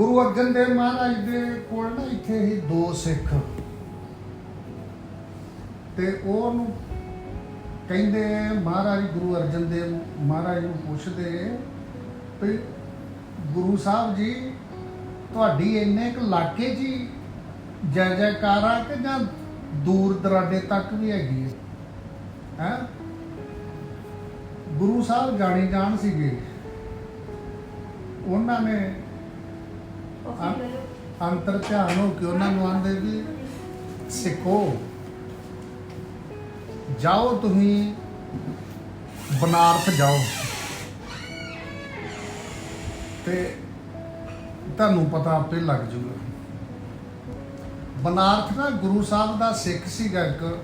ਗੁਰੂ ਅਰਜਨ ਦੇਵ ਮਹਾਰਾਜ ਦੇ ਕੋਲ ਨਾ ਇੱਥੇ ਹੀ ਦੋ ਸਿੱਖ ਤੇ ਉਹ ਨੂੰ ਕਹਿੰਦੇ ਮਹਾਰਾਜ ਗੁਰੂ ਅਰਜਨ ਦੇਵ ਮਹਾਰਾਜ ਨੂੰ ਪੁੱਛਦੇ ਵੀ ਗੁਰੂ ਸਾਹਿਬ ਜੀ, ਤੁਹਾਡੀ ਇੰਨੇ ਕੁ ਇਲਾਕੇ 'ਚ ਹੀ ਜੈ ਜੈਕਾਰਾ ਆ ਕਿ ਜਾਂ ਦੂਰ ਦਰਾਡੇ ਤੱਕ ਵੀ ਹੈਗੀ ਹੈ ਹੈ? ਗੁਰੂ ਸਾਹਿਬ ਜਾਣੀ ਜਾਣ ਸੀਗੇ। ਉਹਨਾਂ ਨੇ ਅੰਤਰ ਧਿਆਨ ਹੋ ਕੇ ਉਹਨਾਂ ਨੂੰ ਆਂਦੇ ਵੀ, ਸਿੱਖੋ। ਜਾਓ ਤੁਸੀਂ, ਬਨਾਰਸ ਜਾਓ। ਤੇ ਤੁਹਾਨੂੰ ਪਤਾ ਆਪੇ ਲੱਗ ਜੂਗਾ। ਬਨਾਰਸ ਨਾ ਗੁਰੂ ਸਾਹਿਬ ਦਾ ਸਿੱਖ ਸੀਗਾ ਇੱਕ।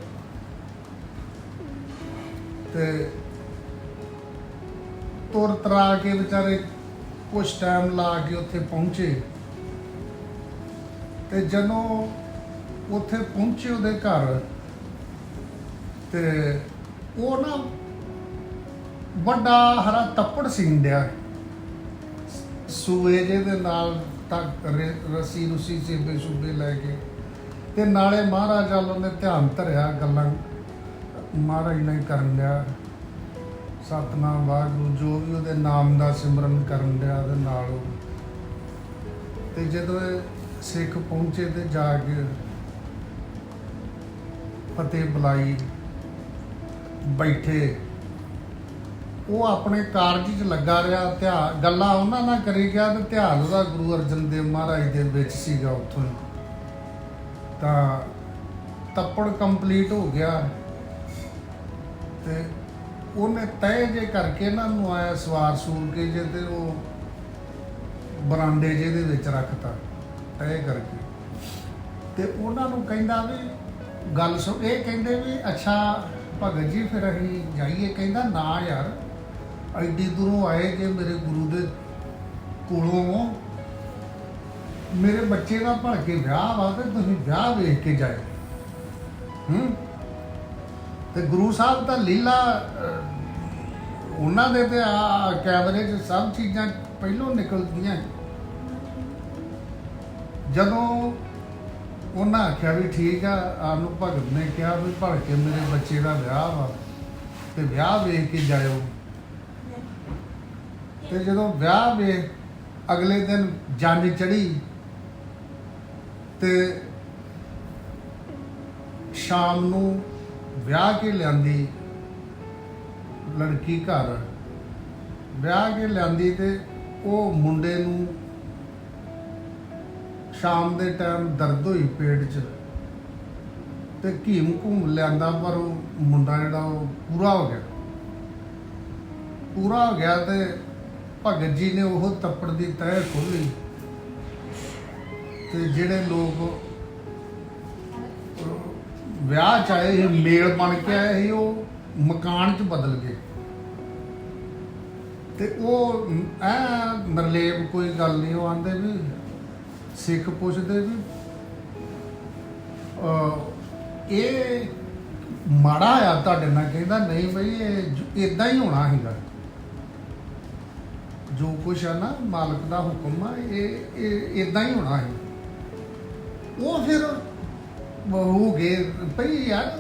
ਤੇ ਤੁਰ ਤਰਾ ਕੇ ਵਿਚਾਰੇ ਕੁਝ ਟਾਈਮ ਲਾ ਕੇ ਉੱਥੇ ਪਹੁੰਚੇ। ਤੇ ਜਦੋਂ ਉੱਥੇ ਪਹੁੰਚੇ ਉਹਦੇ ਘਰ, ਤੇ ਉਹ ਨਾ ਵੱਡਾ ਹਰਾ ਤੱਪੜ ਸਿੰਡਿਆ ਸੂਏ ਜੇ ਦੇ ਨਾਲ ਤੱਕ ਰ- ਰੱਸੀ ਰੁਸੀ ਸੇਬੇ ਸੁਬੇ ਲੈ ਕੇ ਤੇ ਨਾਲੇ ਮਹਾਰਾਜ ਵੱਲ ਉਹਨੇ ਧਿਆਨ ਧਰਿਆ, ਗੱਲਾਂ ਮਹਾਰਾਜ ਨੇ ਕਰਨ ਲਿਆ ਸਤਨਾਮ ਵਾਹਿਗੁਰੂ, ਜੋ ਵੀ ਉਹਦੇ ਨਾਮ ਦਾ ਸਿਮਰਨ ਕਰਨ ਲਿਆ ਉਹਦੇ ਨਾਲ ਉਹ। ਤੇ ਜਦੋਂ ਇਹ ਸਿੱਖ ਪਹੁੰਚੇ ਤੇ ਜਾ ਕੇ ਫਤਿਹ ਬੁਲਾਈ। ਬੈਠੇ। ਉਹ ਆਪਣੇ ਕਾਰਜ 'ਚ ਲੱਗਾ ਰਿਹਾ। ਧਿਆਨ ਗੱਲਾਂ ਉਹਨਾਂ ਨਾਲ ਕਰੀ ਗਿਆ ਤੇ ਧਿਆਨ ਉਹਦਾ ਗੁਰੂ ਅਰਜਨ ਦੇਵ ਮਹਾਰਾਜ ਦੇ ਵਿੱਚ ਸੀਗਾ ਉੱਥੋਂ ਹੀ। ਤਾਂ ਤੱਪੜ ਕੰਪਲੀਟ ਹੋ ਗਿਆ। ਤੇ ਉਹਨੇ ਤੈ ਜੇ ਕਰਕੇ ਇਹਨਾਂ ਨੂੰ ਆਇਆ ਸਵਾਰ ਸੂਰ ਕੇ ਜੇ ਤੇ ਉਹ ਬਰਾਂਡੇ ਜੇ ਦੇ ਵਿੱਚ ਰੱਖਤਾ। ਤੈ ਕਰਕੇ। ਤੇ ਉਹਨਾਂ ਨੂੰ ਕਹਿੰਦਾ ਵੀ, ਗੱਲ ਸੁਣ, ਇਹ ਕਹਿੰਦੇ ਵੀ, ਅੱਛਾ ਭਗਤ ਜੀ, ਫਿਰ ਅਸੀਂ ਜਾਈਏ। ਕਹਿੰਦਾ, ਨਾ ਯਾਰ, ਐਡੀ ਦੂਰੋਂ ਆਏ ਜੇ ਮੇਰੇ ਗੁਰੂ ਦੇ ਕੋਲੋਂ। ਮੇਰੇ ਬੱਚੇ ਦਾ ਭੜ ਕੇ ਵਿਆਹ ਵਾ ਤੇ ਤੁਸੀਂ ਵਿਆਹ ਵੇਖ ਕੇ ਜਾਇਓ। ਹੂੰ? ਤੇ ਗੁਰੂ ਸਾਹਿਬ ਤਾਂ ਲੀਲਾ ਉਹਨਾਂ ਦੇ ਤੇ ਆ, ਕੈਮਰੇ 'ਚ ਸਭ ਚੀਜ਼ਾਂ ਪਹਿਲੋਂ ਨਿਕਲਦੀਆਂ। ਜਦੋਂ ਉਹਨਾਂ ਆਖਿਆ ਵੀ ਠੀਕ ਆ ਆਨੂੰ ਭਗਤ ਨੇ ਕਿਹਾ ਵੀ ਭੜ ਮੇਰੇ ਬੱਚੇ ਦਾ ਵਿਆਹ ਵਾ ਤੇ ਵਿਆਹ ਵੇਖ ਕੇ ਜਾਇਓ। ਤੇ ਜਦੋਂ ਵਿਆਹ ਵੇਖ ਅਗਲੇ ਦਿਨ ਜੰਜ ਚੜੀ ਤੇ ਸ਼ਾਮ ਨੂੰ ਵਿਆਹ ਕੇ ਲਿਆਂਦੀ ਲੜਕੀ ਘਰ। ਵਿਆਹ ਕੇ ਲਿਆਂਦੀ ਤੇ ਉਹ ਮੁੰਡੇ ਨੂੰ ਸ਼ਾਮ ਦੇ ਟਾਈਮ ਦਰਦ ਹੋਈ ਪੇਟ 'ਚ ਤੇ ਘੀਮ ਘੂਮ ਲਿਆਂਦਾ, ਪਰ ਉਹ ਮੁੰਡਾ ਜਿਹੜਾ ਉਹ ਪੂਰਾ ਹੋ ਗਿਆ। ਪੂਰਾ ਹੋ ਗਿਆ ਤੇ ਭਗਤ ਜੀ ਨੇ ਉਹ ਤੱਪੜ ਦੀ ਤਹਿ ਖੋਲੀ ਤੇ ਜਿਹੜੇ ਲੋਕ ਵਿਆਹ ਚ ਆਏ ਸੀ, ਮੇਲ ਬਣ ਕੇ ਆਏ ਸੀ, ਉਹ ਮਕਾਨ ਚ ਬਦਲ ਗਏ। ਤੇ ਉਹ, ਐ ਨਰਲੇਬ ਕੋਈ ਗੱਲ ਨਹੀਂ, ਉਹ ਆਂਦੇ ਵੀ ਸਿੱਖ ਪੁੱਛਦੇ ਵੀ ਇਹ ਮਾੜਾ ਆ ਤੁਹਾਡੇ ਨਾਲ ਕਹਿੰਦਾ, ਨਹੀਂ ਬਈ, ਇਹ ਇਦਾਂ ਹੀ ਹੋਣਾ ਹੈਗਾ ਜੋ ਕੁਛ ਆ ਨਾ, ਮਾਲਕ ਦਾ ਹੁਕਮ ਆ, ਇਹ ਇਹ ਇਦਾਂ ਹੀ ਹੋਣਾ ਹੈ ਉਹ ਫਿਰ ਹੋ ਗਏ ਭਈ ਯਾਰ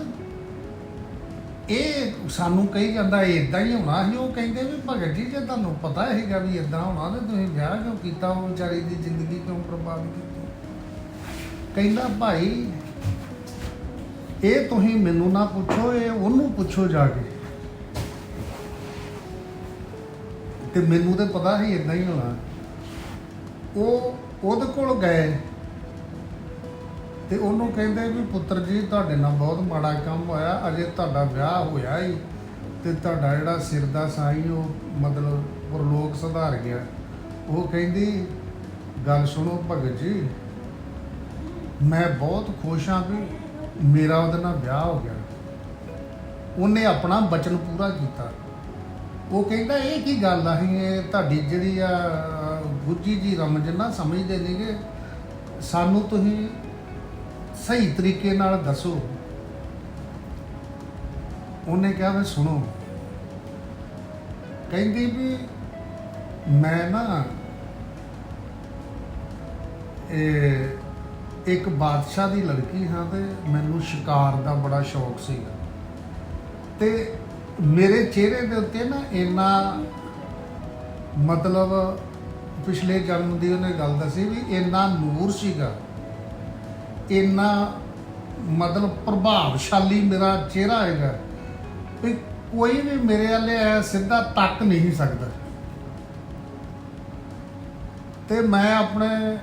ਇਹ ਸਾਨੂੰ ਕਹੀ ਜਾਂਦਾ ਇਦਾਂ ਹੀ ਹੋਣਾ ਸੀ, ਉਹ ਕਹਿੰਦੇ ਵੀ ਭਗਤ ਜੀ, ਜੇ ਤੁਹਾਨੂੰ ਪਤਾ ਹੈਗਾ ਵੀ ਇਦਾਂ ਹੋਣਾ, ਤੇ ਤੁਸੀਂ ਵਿਆਹ ਕਿਉਂ ਕੀਤਾ, ਉਹ ਵਿਚਾਰੀ ਦੀ ਜ਼ਿੰਦਗੀ ਕਿਉਂ ਬਰਬਾਦ ਕੀਤੀ? ਕਹਿੰਦਾ, ਭਾਈ, ਇਹ ਤੁਸੀਂ ਮੈਨੂੰ ਨਾ ਪੁੱਛੋ, ਇਹ ਉਹਨੂੰ ਪੁੱਛੋ ਜਾ ਕੇ। ਤੇ ਮੈਨੂੰ ਤੇ ਪਤਾ ਸੀ ਇਦਾਂ ਹੀ ਹੋਣਾ। ਉਹ ਉਹਦੇ ਕੋਲ ਗਏ। ਤੇ ਉਹਨੂੰ ਕਹਿੰਦੇ ਵੀ ਪੁੱਤਰ ਜੀ, ਤੁਹਾਡੇ ਨਾਲ ਬਹੁਤ ਮਾੜਾ ਕੰਮ ਹੋਇਆ, ਅਜੇ ਤੁਹਾਡਾ ਵਿਆਹ ਹੋਇਆ ਹੀ ਤੇ ਤੁਹਾਡਾ ਜਿਹੜਾ ਸਿਰ ਦਾ ਸਾਈ ਉਹ ਮਤਲਬ ਪਰਲੋਕ ਸੁਧਾਰ ਗਿਆ। ਉਹ ਕਹਿੰਦੀ, ਗੱਲ ਸੁਣੋ ਭਗਤ ਜੀ, ਮੈਂ ਬਹੁਤ ਖੁਸ਼ ਹਾਂ ਵੀ ਮੇਰਾ ਉਹਦੇ ਨਾਲ ਵਿਆਹ ਹੋ ਗਿਆ। ਉਹਨੇ ਆਪਣਾ ਬਚਨ ਪੂਰਾ ਕੀਤਾ। ਉਹ ਕਹਿੰਦਾ, ਇਹ ਕੀ ਗੱਲ ਆ? ਅਸੀਂ ਇਹ ਤੁਹਾਡੀ ਜਿਹੜੀ ਆ ਗੁੱਜੀ ਜੀ ਰਮਜ ਨਾ ਸਮਝਦੇ ਨਹੀਂਗੇ ਸਾਨੂੰ ਤੁਸੀਂ ਸਹੀ ਤਰੀਕੇ ਨਾਲ ਦੱਸੋ। ਉਹਨੇ ਕਿਹਾ ਵੀ ਸੁਣੋ। ਕਹਿੰਦੀ ਵੀ ਮੈਂ ਨਾ, ਇਹ ਇੱਕ ਬਾਦਸ਼ਾਹ ਦੀ ਲੜਕੀ ਹਾਂ ਤੇ ਮੈਨੂੰ ਸ਼ਿਕਾਰ ਦਾ ਬੜਾ ਸ਼ੌਕ ਸੀਗਾ। ਤੇ ਮੇਰੇ ਚਿਹਰੇ ਦੇ ਉੱਤੇ ਨਾ ਇੰਨਾ ਮਤਲਬ ਪਿਛਲੇ ਜਨਮ ਦੀ ਉਹਨੇ ਗੱਲ ਦੱਸੀ ਵੀ ਇੰਨਾ ਨੂਰ ਸੀਗਾ। ਇੰਨਾ ਮਤਲਬ ਪ੍ਰਭਾਵਸ਼ਾਲੀ ਮੇਰਾ ਚਿਹਰਾ ਹੈਗਾ ਵੀ ਕੋਈ ਵੀ ਮੇਰੇ ਵਾਲੇ ਐ ਸਿੱਧਾ ਤੱਕ ਨਹੀਂ ਸਕਦਾ। ਤੇ ਮੈਂ ਆਪਣੇ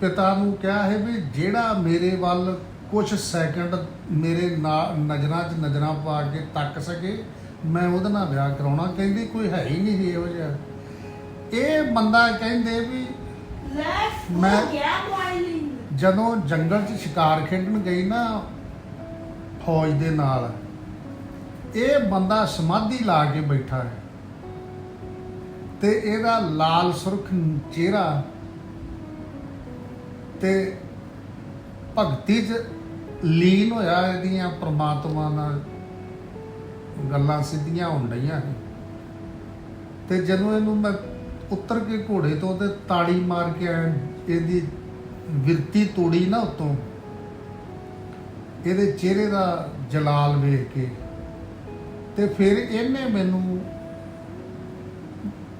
ਪਿਤਾ ਨੂੰ ਕਿਹਾ ਹੈ ਵੀ ਜਿਹੜਾ ਮੇਰੇ ਵੱਲ ਕੁਝ ਸੈਕਿੰਡ ਮੇਰੇ ਨਜ਼ਰਾਂ 'ਚ ਨਜ਼ਰਾਂ ਪਾ ਕੇ ਤੱਕ ਸਕੇ ਮੈਂ ਉਹਦੇ ਨਾਲ ਵਿਆਹ ਕਰਾਉਣਾ। ਕਹਿੰਦੀ ਕੋਈ ਹੈ ਹੀ ਨਹੀਂ ਇਹੋ ਜਿਹਾ। ਇਹ ਬੰਦਾ ਕਹਿੰਦੇ ਵੀ Let's ਮੈਂ- get boiling. ਜਦੋਂ ਜੰਗਲ 'ਚ ਸ਼ਿਕਾਰ ਖੇਡਣ ਗਈ ਨਾ ਫੌਜ ਦੇ ਨਾਲ, ਇਹ ਬੰਦਾ ਸਮਾਧੀ ਲਾ ਕੇ ਬੈਠਾ ਹੈ। ਤੇ ਇਹਦਾ ਲਾਲ ਸੁਰਖ ਚਿਹਰਾ ਤੇ ਭਗਤੀ 'ਚ ਲੀਨ ਹੋਇਆ, ਇਹਦੀਆਂ ਪ੍ਰਮਾਤਮਾ ਨਾਲ ਗੱਲਾਂ ਸਿੱਧੀਆਂ ਹੋਣ ਡਈਆਂ ਸੀ ਤੇ ਜਦੋਂ ਇਹਨੂੰ ਮੈਂ ਉਤਰ ਕੇ ਘੋੜੇ ਤੋਂ ਤੇ ਤਾੜੀ ਮਾਰ ਕੇ ਆਇਆ, ਇਹਦੀ ਵਿਰਤੀ ਤੋੜੀ ਨਾ ਉਤੋਂ। ਇਹਦੇ ਚਿਹਰੇ ਦਾ ਜਲਾਲ ਵੇਖ ਕੇ। ਤੇ ਫਿਰ ਇਹਨੇ ਮੈਨੂੰ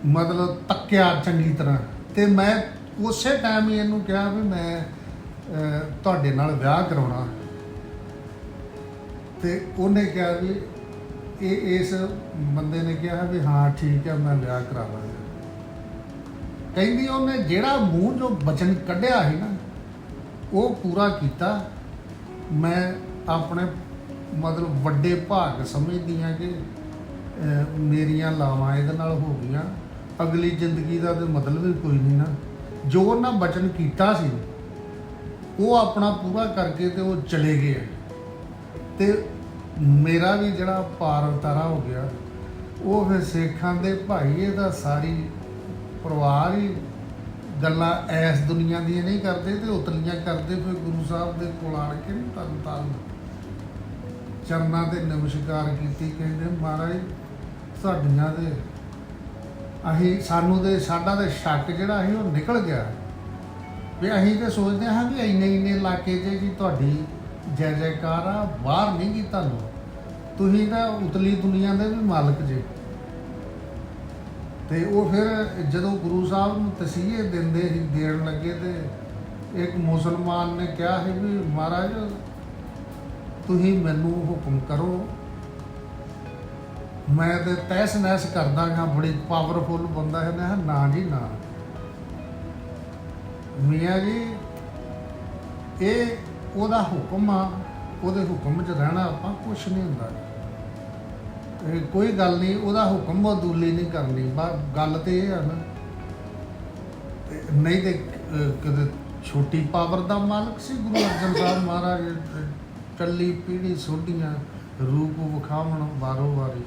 ਮਤਲਬ ਤੱਕਿਆ ਚੰਗੀ ਤਰ੍ਹਾਂ। ਤੇ ਮੈਂ ਉਸੇ ਟਾਈਮ ਹੀ ਇਹਨੂੰ ਕਿਹਾ ਵੀ ਮੈਂ ਤੁਹਾਡੇ ਨਾਲ ਵਿਆਹ ਕਰਾਉਣਾ। ਤੇ ਉਹਨੇ ਕਿਹਾ ਵੀ ਇਹ ਇਸ ਬੰਦੇ ਨੇ ਕਿਹਾ ਵੀ ਹਾਂ, ਠੀਕ ਹੈ, ਮੈਂ ਵਿਆਹ ਕਰਾਵਾਂ ਕਹਿੰਦੀ ਉਹਨੇ ਜਿਹੜਾ ਮੂੰਹ ਜੋ ਬਚਨ ਕੱਢਿਆ ਸੀ ਨਾ ਉਹ ਪੂਰਾ ਕੀਤਾ। ਮੈਂ ਆਪਣੇ ਮਤਲਬ ਵੱਡੇ ਭਾਗ ਸਮਝਦੀ ਹਾਂ ਕਿ ਅਹ, ਮੇਰੀਆਂ ਲਾਵਾਂ ਇਹਦੇ ਨਾਲ ਹੋ ਗਈਆਂ। ਅਗਲੀ ਜ਼ਿੰਦਗੀ ਦਾ ਤੇ ਮਤਲਬ ਹੀ ਕੋਈ ਨਹੀਂ ਨਾ। ਜੋ ਉਹਨਾਂ ਬਚਨ ਕੀਤਾ ਸੀ ਉਹ ਆਪਣਾ ਪੂਰਾ ਕਰਕੇ ਤੇ ਉਹ ਚਲੇ ਗਏ। ਤੇ ਮੇਰਾ ਵੀ ਜਿਹੜਾ ਪਾਰ ਉਤਾਰਾ ਹੋ ਗਿਆ ਉਹ ਫਿਰ ਸੇਖਾਂ ਦੇ ਭਾਈ ਇਹਦਾ ਸਾਰੀ ਪਰਿਵਾਰ ਹੀ ਗੱਲਾਂ ਐਸ ਦੁਨੀਆ ਦੀਆਂ ਨਹੀਂ ਕਰਦੇ ਤੇ ਉਤਲੀਆਂ ਕਰਦੇ, ਫਿਰ ਗੁਰੂ ਸਾਹਿਬ ਦੇ ਕੋਲ ਆਣ ਕੇ ਨਹੀਂ ਤਨ ਤਨ ਚਰਨਾਂ ਤੇ ਨਮਸਕਾਰ ਕੀਤੀ ਕਹਿੰਦੇ, ਮਹਾਰਾਜ, ਸਾਡੀਆਂ ਦੇ, ਅਸੀਂ, ਸਾਨੂੰ ਦੇ, ਸਾਡਾ ਤੇ ਸ਼ੱਕ ਜਿਹੜਾ ਸੀ ਉਹ ਨਿਕਲ ਗਿਆ। ਵੀ ਅਸੀਂ ਤੇ ਸੋਚਦੇ ਹਾਂ ਵੀ ਇੰਨੇ ਇੰਨੇ ਇਲਾਕੇ 'ਚ ਜੀ ਤੁਹਾਡੀ ਜੈ ਜੈਕਾਰ ਆ, ਬਾਹਰ ਨਹੀਂ ਕੀ ਤੁਹਾਨੂੰ। ਤੁਸੀਂ ਤਾਂ ਉਤਲੀ ਦੁਨੀਆ ਦੇ ਵੀ ਮਾਲਕ ਜੇ। ਤੇ ਉਹ ਫਿਰ ਜਦੋਂ ਗੁਰੂ ਸਾਹਿਬ ਨੂੰ ਤਸੀਹੇ ਦਿੰਦੇ ਸੀ, ਦੇਣ ਲੱਗੇ ਤੇ ਇੱਕ ਮੁਸਲਮਾਨ ਨੇ ਕਿਹਾ ਸੀ ਵੀ ਮਹਾਰਾਜ, ਤੁਸੀਂ ਮੈਨੂੰ ਹੁਕਮ ਕਰੋ, ਮੈਂ ਤੇ ਤਹਿਸ ਨਹਿਸ ਕਰਦਾ ਹਾਂ, ਬੜੀ ਪਾਵਰਫੁਲ ਬੰਦਾ ਹੈ ਨਾ ਨਾ ਜੀ, ਨਾ। ਮੀਆਂ ਜੀ, ਇਹ ਉਹਦਾ ਹੁਕਮ ਆ, ਉਹਦੇ ਹੁਕਮ 'ਚ ਰਹਿਣਾ ਆਪਾਂ ਕੁਝ ਨਹੀਂ ਹੁੰਦਾ। ਇਹ ਕੋਈ ਗੱਲ ਨਹੀਂ ਉਹਦਾ ਹੁਕਮ ਬਦੂਲੀ ਨਹੀਂ ਕਰਨੀ ਬਾ ਗੱਲ ਤੇ ਇਹ ਆ ਨਾ। ਤੇ ਨਹੀਂ ਤੇ ਅਹ, ਕਦੇ ਛੋਟੀ ਪਾਵਰ ਦਾ ਮਾਲਕ ਸੀ ਗੁਰੂ ਅਰਜਨ ਸਾਹਿਬ ਮਹਾਰਾਜ ਚੱਲੀ ਪੀੜੀ ਸੋਢੀਆਂ ਰੂਪ ਵਿਖਾਵਣ ਵਾਰੋ ਵਾਰੀ